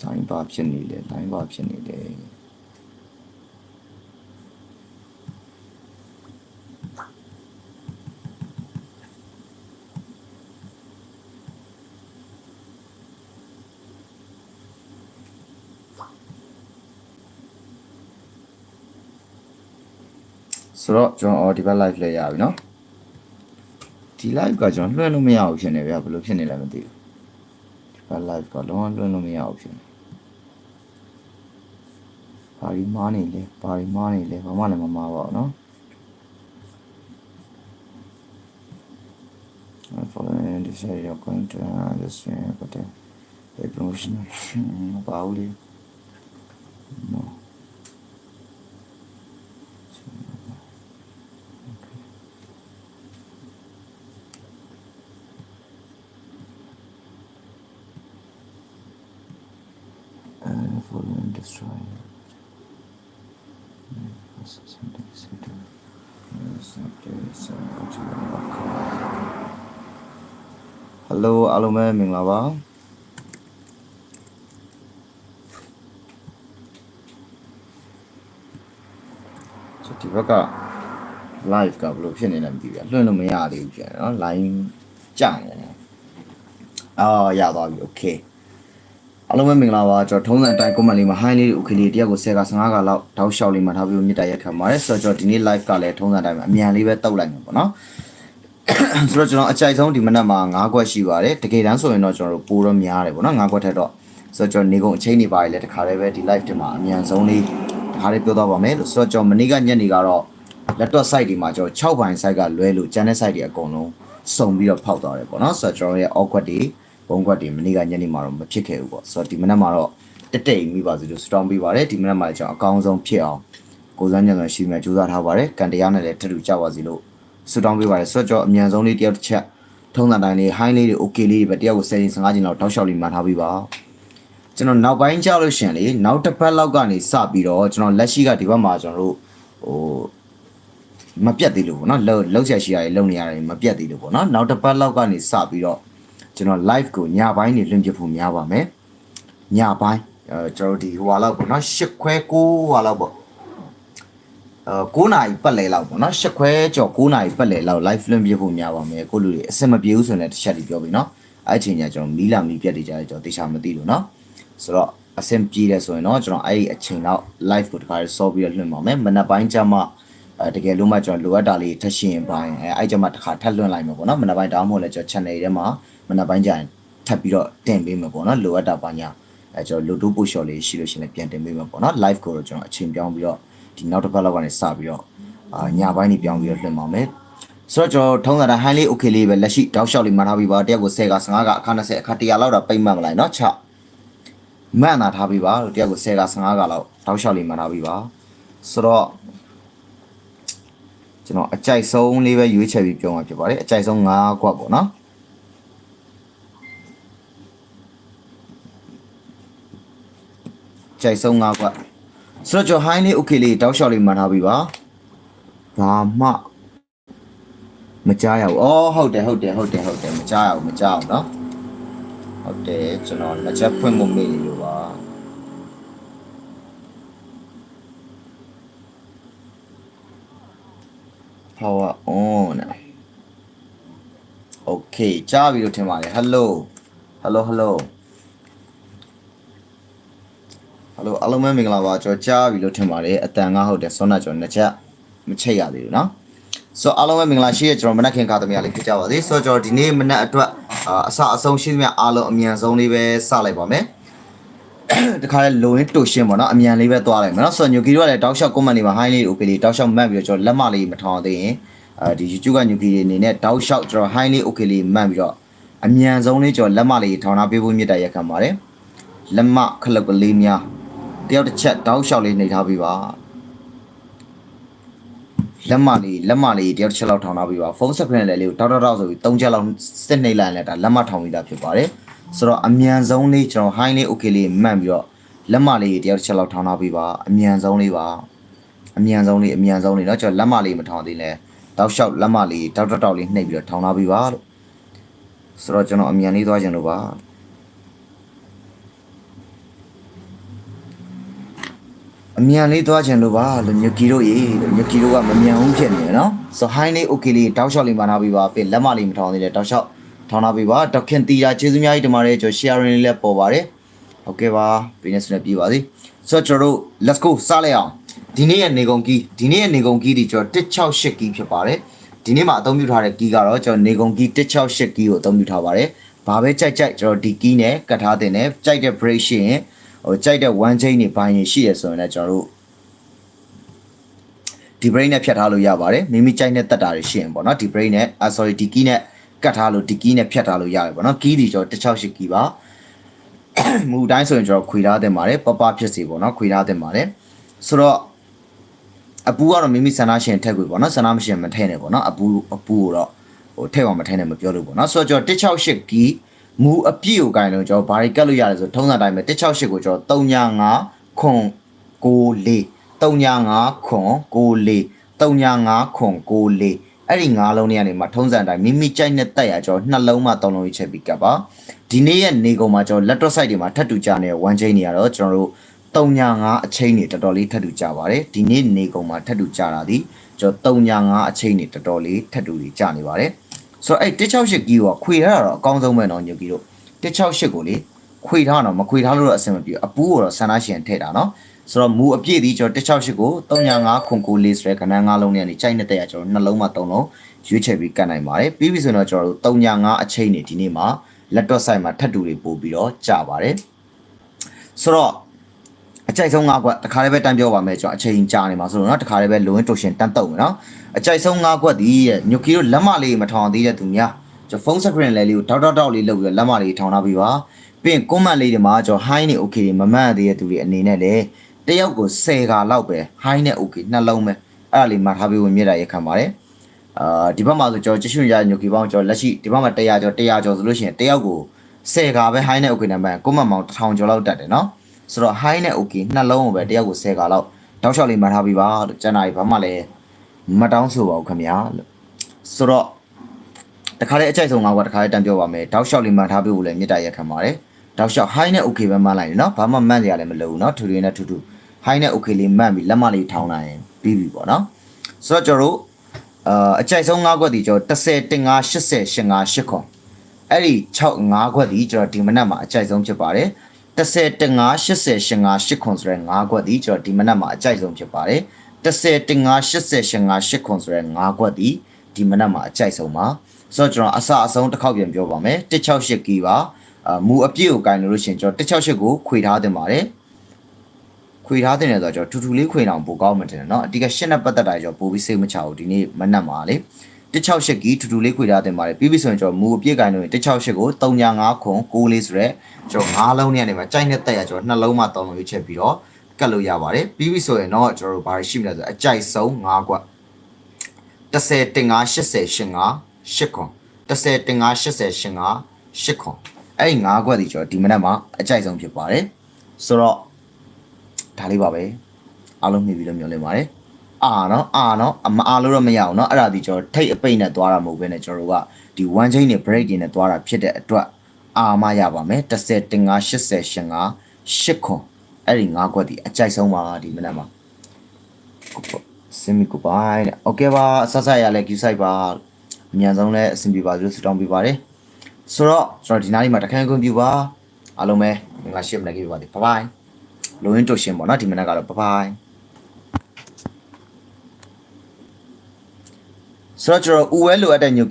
လိုင်းဘာဖြစ်နေလဲလိုင်းဘာဖြစ်နေလဲဆိုတော့ကျွန်တော်အော်ဒီဘက် live လေးရပြီเนาะဒီ live ကကျွန်တော်လွှဲလို့မရဘူးဖြစ်နေဗျာဘယ်လိုဖြစ်နေလဲမသိဘူးဒီဘက် live ကလုံးဝလွှဲလို့မရဘူးဖြစ်နေ ဘာဒီမားနေလဲဘာဒီမားနေလဲဘာမှလည်းမမားပါဘူးเนาะ I'm following this area going to uh, this uh, but uh, the promotionဘာဦးလေး no and follow and destroy. Something said to Hello အားလုံးပဲမင်္ဂလာပါဆိုဒီဘက်က live ကဘယ်လိုဖြစ်နေလဲမသိဘူးလွှင့်လို့မရသေးဘူးပြန်နော် line ကြနေတယ်အော်ရသွားပြီ okay အားလုံးပဲမင်္ဂလာပါကျွန်တော်ထုံးစံအတိုင်း comment လေးမှာ high လေးဥက္ကလေးတယောက်ကို10က15ကလောက်တောက်လျှောက်လေးမှာထားပြီးမြစ်တာရက်ခံပါတယ်ဆိုတော့ကျွန်တော်ဒီနေ့ live ကလည်းထုံးစံအတိုင်းမှာအမြန်လေးပဲတောက်လိုက်မှာပေါ့နော်ဆိုတော့ကျွန်တော်အကြိုက်ဆုံးဒီမနက်မှာ9ခွက်ရှိပါတယ်တကယ်တမ်းဆိုရင်တော့ကျွန်တော်တို့ပိုးတော့များတယ်ပေါ့နော်9ခွက်ထက်တော့ဆိုတော့ကျွန်တော်နေကုန်အချိန်နေပါလေတခါတည်းပဲဒီ live တင်မှာအမြန်ဆုံးလေးတခါတည်းပြောတော့ပါမယ်လို့ဆိုတော့ကျွန်တော်မနေ့ကညနေကတော့ laptop site ဒီမှာကျွန်တော်6ဘိုင် site ကလွဲလို့ကျန်တဲ့ site တွေအကုန်လုံးစုံပြီးတော့ဖောက်သွားတယ်ပေါ့နော်ဆိုတော့ကျွန်တော်ရဲ့ awkward တွေ ဘုံကွက်တွေမနေ့ကညနေမှာတော့မဖြစ်ခဲ့ဘူးပေါ့ဆိုတော့ဒီမနက်မှာတော့တက်တိတ်မိပါစေလို့စတောင်းပေးပါတယ်ဒီမနက်မှာလည်းကျွန်တော်အကောင်းဆုံးဖြစ်အောင်ကိုယ်စားညံ့စွာရှိမှကြိုးစားထားပါတယ်ကန်တရားနဲ့လည်းထပ်တူကြပါစေလို့စတောင်းပေးပါတယ်ဆိုတော့ကျွန်တော်အမြန်ဆုံးလေးတယောက်တစ်ချက်ထုံးစံတိုင်းလေး high လေးတွေ okay လေးတွေပဲတယောက်ကို10ချိန်15ချိန်လောက်တောက်လျှောက်လေးမှာထားပေးပါကျွန်တော်နောက်ပိုင်းကြောက်လို့ရှင်လေနောက်တစ်ပတ်လောက်ကနေစပြီးတော့ကျွန်တော်လက်ရှိကဒီဘက်မှာကျွန်တော်တို့ဟိုမပြတ်သေးလို့ပေါ့နော်လှုပ်လှုပ်ဆက်ရှိရတယ်လှုပ်နေရတယ်မပြတ်သေးလို့ပေါ့နော်နောက်တစ်ပတ်လောက်ကနေစပြီးတော့ ကျွန်တော် live ကိုညပိုင်းနေလွှင့်ပြဖို့များပါမယ်ညပိုင်းအဲကျွန်တော်ဒီဟိုဟာလောက်ပေါ့နော်၈ခွဲ9ဟိုဟာလောက်ပေါ့အဲ9နာရီပတ်လဲလောက်ပေါ့နော်၈ခွဲကျော်9နာရီပတ်လဲလောက် live လွှင့်ပြဖို့များပါမယ်ကိုလူတွေအစင်မပြေဘူးဆိုရင်လည်းတစ်ချက်ဒီပြောပြီးနော်အဲ့အချိန်ကျကျွန်တော်မီးလာမီးပြတ်နေကြတယ်ကျွန်တော်တေချာမသိလို့နော်ဆိုတော့အစင်ပြေတယ်ဆိုရင်တော့ကျွန်တော်အဲ့ဒီအချိန်လောက် live ကိုတခါဆော့ပြီးတော့လွှင့်ပါမယ်မနက်ပိုင်းကျမှ အဲတကယ်လို့မှကျွန်တော်လိုအပ်တာလေးထပ်ရှင်ပိုင်းအဲအဲ့ကြမှာတစ်ခါထပ်လွှင့်လိုက်မယ်ပေါ့နော်မနက်ပိုင်းတောင်းမို့လဲကျွန်တော် channel ထဲမှာမနက်ပိုင်းကျရင်ထပ်ပြီးတော့တင်ပေးမယ်ပေါ့နော်လိုအပ်တာပါညာအဲကျွန်တော်လိုတိုးပို့ရှော့လေးရှိလို့ရှိရင်ပြန်တင်ပေးမယ်ပေါ့နော် live ကိုတော့ကျွန်တော်အချိန်ပြောင်းပြီးတော့ဒီနောက်တစ်ပတ်လောက်ကနေစပြီးတော့အာညပိုင်းနေပြောင်းပြီးတော့လွှင့်ပါမယ်ဆိုတော့ကျွန်တော်ထုံးစံတိုင်း high လေး okay လေးပဲလက်ရှိတောက်လျှောက်လေးမှထားပြီးပါတယောက်ကို10က15ကအခါ20အခါ100လောက်တော့ပိတ်မှတ်မလိုက်နော်6မှန်တာထားပြီးပါတယောက်ကို10က15ကလောက်တောက်လျှောက်လေးမှထားပြီးပါဆိုတော့ ကျွန်တော်အကြိုက်ဆုံးလေးပဲရွေးချယ်ပြီးပြောမှာဖြစ်ပါတယ်အကြိုက်ဆုံး၅ခွက်ပေါ့နော်ကြိုက်ဆုံး၅ခွက်ဆိုတော့ကျွန်တော် high လေး okay လေးတောက်လျှောက်လေးမှန်ထားပြီးပါဘာမှမကြားရဘူး။အော်ဟုတ်တယ်ဟုတ်တယ်ဟုတ်တယ်ဟုတ်တယ်မကြားရဘူးမကြားအောင်နော်။ဟုတ်တယ်ကျွန်တော်လက်ချက်ဖွင့်ဖို့မေ့လို့ပါ။ power on okay ကြားပြီလို့ထင်ပါတယ် hello hello hello hello အားလုံးပဲမင်္ဂလာပါကျွန်တော်ကြားပြီလို့ထင်ပါတယ်အတန်ကဟုတ်တယ်ဆောနာကျွန်တော်နှစ်ချက်မချိတ်ရသေးဘူးเนาะဆိုအားလုံးပဲမင်္ဂလာရှိရကျွန်တော်မနက်ခင်ကာသမီးလေးဖြစ်ကြပါစေဆိုတော့ကျွန်တော်ဒီနေ့မနက်အတွက်အာအစအဆုံးရှိသမျှအားလုံးအမြန်ဆုံးလေးပဲစလိုက်ပါမယ် တခါလဲလိုရင်းတူရှင်းပေါ့နော်အမြန်လေးပဲသွားလိုက်မယ်နော်ဆိုတော့ညိုကီတို့ကလည်းတောက်လျှောက် comment တွေမှာ high လေး okay လေးတောက်လျှောက်မှတ်ပြီးတော့ကျွန်တော်လက်မလေးမထောင်သေးရင်အဲဒီ YouTube ကညိုကီတွေအနေနဲ့တောက်လျှောက်ကျွန်တော် high လေး okay လေးမှတ်ပြီးတော့အမြန်ဆုံးလေးကျွန်တော်လက်မလေးထောင်ထားပေးဖို့မြတ်တရက်ခံပါတယ်လက်မခလုတ်ကလေးများတယောက်တစ်ချက်တောက်လျှောက်လေးနှိပ်ထားပေးပါလက်မလေးလက်မလေးတယောက်တစ်ချက်လောက်ထောင်ထားပေးပါဖုန်းဆက်ဖရန်လေးကိုတောက်တောက်တောက်ဆိုပြီး၃ချက်လောက်စစ်နှိပ်လိုက်ရင်လည်းဒါလက်မထောင်ပြီးသားဖြစ်ပါတယ် ဆိုတော့အမြန်ဆုံးလေးကျွန်တော် high လေး okay လေးမှတ်ပြီးတော့လက်မလေးတယောက်တစ်ချက်လောက်ထောင်ထားပေးပါအမြန်ဆုံးလေးပါအမြန်ဆုံးလေးအမြန်ဆုံးလေးเนาะကျွန်တော်လက်မလေးမထောင်သေးလဲတောက်လျှောက်လက်မလေးတောက်တောက်တောက်လေးနှိပ်ပြီးတော့ထောင်ထားပေးပါလို့ဆိုတော့ကျွန်တော်အမြန်လေးသွားခြင်းလို့ပါ အမြန်လေးသွားချင်လို့ပါလို့ညူကီတို့ရေလို့ညူကီတို့ကမမြန်ဘူးဖြစ်နေတယ်နော်ဆိုဟိုင်းလေးโอเคလေးတောက်လျှောက်လေးမနာပြီးပါပြင်လက်မလေးမထောင်သေးတယ်တောက်လျှောက် ထောင်းထားပေးပါဒေါက်ခင်တီယာကျေးဇူးများကြီးတင်ပါတယ်ကျွန်တော် sharing လေးလည်းပေါ်ပါတယ်ဟုတ်ကဲ့ပါဗီနက်နဲ့ပြီးပါစီဆိုတော့ကျွန်တော်တို့ let's go စလိုက်အောင်ဒီနေ့ရဲ့နေကုန်ကီးဒီနေ့ရဲ့နေကုန်ကီးဒီကျွန်တော်168ကီးဖြစ်ပါတယ်ဒီနေ့မှာအသုံးပြုထားတဲ့ကီးကတော့ကျွန်တော်နေကုန်ကီး168ကီးကိုအသုံးပြုထားပါတယ်ဘာပဲကြိုက်ကြိုက်ကျွန်တော်ဒီကီးနဲ့ကတ်ထားတင်တယ်ကြိုက်တဲ့ break ရှိရင်ဟိုကြိုက်တဲ့ one chain တွေဘိုင်းရင်ရှိရဆိုရင်လည်းကျွန်တော်တို့ဒီ break နဲ့ဖြတ်ထားလို့ရပါတယ်မိမိကြိုက်တဲ့တက်တာတွေရှိရင်ပေါ့နော်ဒီ break နဲ့ sorry ဒီ key နဲ့ ကတ်ထားလို့ဒီ key နဲ့ဖြတ်ထားလို့ရတယ်ပေါ့နော် key ဒီကျွန်တော်168 key ပါမူတိုင်းဆိုရင်ကျွန်တော်ခွေထားတင်ပါတယ်ပပဖြစ်စီပေါ့နော်ခွေထားတင်ပါတယ်ဆိုတော့အပူကတော့မိမိဆန္ဒရှင်ထက်ခွေပေါ့နော်ဆန္ဒမရှင်မထဲနဲ့ပေါ့နော်အပူအပူကိုတော့ဟိုထဲအောင်မထဲနဲ့မပြောလို့ပေါ့နော်ဆိုတော့ကျွန်တော်168 key မူအပြည့်ကိုကြိုင်လို့ကျွန်တော်ဘာတွေကတ်လို့ရတယ်ဆိုထုံးစံတိုင်းပဲ168ကိုကျွန်တော်395ခွန်94 395ခွန်94 395ခွန်94 အဲ့ဒီငါးလုံးတွေကနေမှထုံးစံအတိုင်းမိမိကြိုက်နဲ့တက်ရကျွန်တော်နှလုံးမှသုံးလုံးရေးချက်ပြီးကပ်ပါဒီနေ့ရဲ့နေကုန်မှာကျွန်တော် letto site တွေမှာထပ်တူကြနေတဲ့ one chain တွေကတော့ကျွန်တော်တို့395အချိန်တွေတော်တော်လေးထပ်တူကြပါတယ်ဒီနေ့နေကုန်မှာထပ်တူကြတာဒီကျွန်တော်395အချိန်တွေတော်တော်လေးထပ်တူလေးကြနေပါတယ်ဆိုတော့အဲ့168ကီကိုခွေထားတာတော့အကောင်းဆုံးပဲเนาะညုပ်ကြီးတို့168ကိုလေခွေထားတော့မခွေထားလို့တော့အဆင်မပြေဘူးအပူကိုတော့ဆန္ဒရှင်ထည့်တာเนาะ ဆိုတော့မူအပြည့်ဒီကျွန်တော်168ကို395ခွန်ကိုလေးဆိုတဲ့ကဏ္ဍ၅လုံးနဲ့နေကြိုက်နေတဲ့ရကျွန်တော်နှလုံးမှာ3လုံးရွေးချယ်ပြီးကတ်နိုင်ပါတယ်ပြီးပြီဆိုတော့ကျွန်တော်တို့395အချိန်နေဒီနေ့မှာ laptop site မှာထပ်တူတွေပို့ပြီးတော့ကြာပါတယ်ဆိုတော့အကြိုက်ဆုံး၅ခွက်တခါလေးပဲတန်းပြောပါမယ်ကျွန်တော်အချိန်ကြာနေမှာဆိုတော့เนาะတခါလေးပဲလိုရင်းတိုရှင်တန်းတုံမယ်เนาะအကြိုက်ဆုံး၅ခွက်ဒီရဲ့ညိုကီတို့လက်မလေးမထောင်သေးတဲ့သူများကျွန်တော်ဖုန်း screen လေးလေးကိုတောက်တောက်တောက်လေးလုပ်ပြီးတော့လက်မလေးထောင်ထားပြီးပါပြီးရင် comment လေးတွေမှာကျွန်တော် high နေ okay မမှတ်သေးတဲ့သူတွေအနေနဲ့လည်း တယောက်ကို10ခါလောက်ပဲ high နဲ့ okay နှလုံးပဲအဲ့ဒါလေးမှတ်ထားပြီးဝင်မြစ်တာရခံပါတယ်အာဒီဘက်မှာဆိုကျွန်တော်ကြည့်ရှင်ရညိုကီပေါင်းကျွန်တော်လက်ရှိဒီဘက်မှာ100ကျော်100ကျော်ဆိုလို့ရှိရင်တယောက်ကို10ခါပဲ high နဲ့ okay နံပါတ်ကိုမှတ်မောင်1000ကျော်လောက်တက်တယ်နော်ဆိုတော့ high နဲ့ okay နှလုံးကိုပဲတယောက်ကို10ခါလောက်တောက်လျှောက်လေးမှတ်ထားပြီးပါလို့ကျန်တာကြီးဘာမှလည်းမတောင်းဆိုပါဘူးခင်ဗျာလို့ဆိုတော့တခါလေအကြိုက်ဆုံးငါကတခါလေတန်ပြောပါမယ်တောက်လျှောက်လေးမှတ်ထားပြီးဖို့လည်းမြစ်တာရခံပါတယ် တောက်လျှောက် high နဲ့ okay ပဲမှတ်လိုက်တယ်နော်ဘာမှမှတ်ရလည်းမလိုဘူးနော်ထူထူနဲ့ထူထူ high နဲ့ okay လေးမှတ်ပြီးလက်မလေးထောင်းလိုက်ရင်ပြီးပြီပေါ့နော်ဆိုတော့ကျွန်တော်တို့အာအကြိုက်ဆုံး၅ခွက်ဒီကျွန်တော်30တင်5 80 85 8ခွန်အဲ့ဒီ6 5ခွက်ဒီကျွန်တော်ဒီမနက်မှာအကြိုက်ဆုံးဖြစ်ပါတယ်30တင်5 80 85 8ခွန်ဆိုတဲ့5ခွက်ဒီကျွန်တော်ဒီမနက်မှာအကြိုက်ဆုံးဖြစ်ပါတယ်30တင်5 80 85 8ခွန်ဆိုတဲ့5ခွက်ဒီဒီမနက်မှာအကြိုက်ဆုံးပါဆိုတော့ကျွန်တော်အစအဆုံးတစ်ခေါက်ပြန်ပြောပါမယ်168ကီပါအာ မူအပြည့်ကိုကင်လို့လို့ရှိရင်ကျွန်တော်168ကိုခွေထားတင်ပါတယ် ခွေထားတဲ့နေဆိုတော့ကျွန်တော်ထူထူလေးခွေအောင်ပိုကောင်းမှတင်တယ်เนาะအတိကရှင်းတဲ့ပတ်သက်တာကျွန်တော်ပိုပြီးစိတ်မချဘူးဒီနေ့မနက်မှာလေ168ကီထူထူလေးခွေထားတင်ပါတယ်ပြီးပြီဆိုရင်ကျွန်တော်မူအပြည့်ကိုင်းလို့168ကို395ခွန်6လေးဆိုရဲကျွန်တော်၅လုံးနဲ့နေမှာကြိုက်နဲ့တက်ရကျွန်တော်နှလုံးမှ3လုံးရွေးချက်ပြီးတော့ကတ်လို့ရပါတယ်ပြီးပြီဆိုရင်တော့ကျွန်တော်တို့ဘာရှိမလဲဆိုအကြိုက်ဆုံး5ကွက်10တင်5 80 85 8ခွန်10တင်5 80 85 8ခွန် အဲ့ဒီ5ကွက်ဒီကျွန်တော်ဒီမနက်မှာအကြိုက်ဆုံးဖြစ်ပါတယ်ဆိုတော့ ဒါလေးပါပဲအားလုံးမြင်ပြီးတော့မျှော်လင့်ပါတယ်အာနော်အာနော်အမအားလို့တော့မရအောင်နော်အဲ့ဒါဒီကျွန်တော်ထိတ်အပိတ်နဲ့သွားတာမဟုတ်ဘဲနဲ့ကျွန်တော်တို့ကဒီ one chain နဲ့ break တွေနဲ့သွားတာဖြစ်တဲ့အတွက်အာမရပါမယ်30တင်5 80 85 8ခွန်အဲ့ဒီ၅ခွက်ဒီအကြိုက်ဆုံးပါဒီမနက်မှာစင်မီကိုပိုင်းတဲ့โอเคပါဆက်ဆက်ရလဲ queue site ပါအမြန်ဆုံးလဲအဆင်ပြေပါစေလို့ဆုတောင်းပေးပါတယ် ဆိုတော့ကျွန်တော်ဒီနားလေးမှာတခန်းခွင့်ပြုပါအားလုံးပဲမင်္ဂလာရှိမနေကြပါစေ bye bye လိုရင်းတိုရှင်ပေါ့နော်ဒီမနက်ကတော့ဘဘိုင်ဆိုတော့ကျွန်တော်ဥဝဲလိုအပ်တဲ့ညိုကီ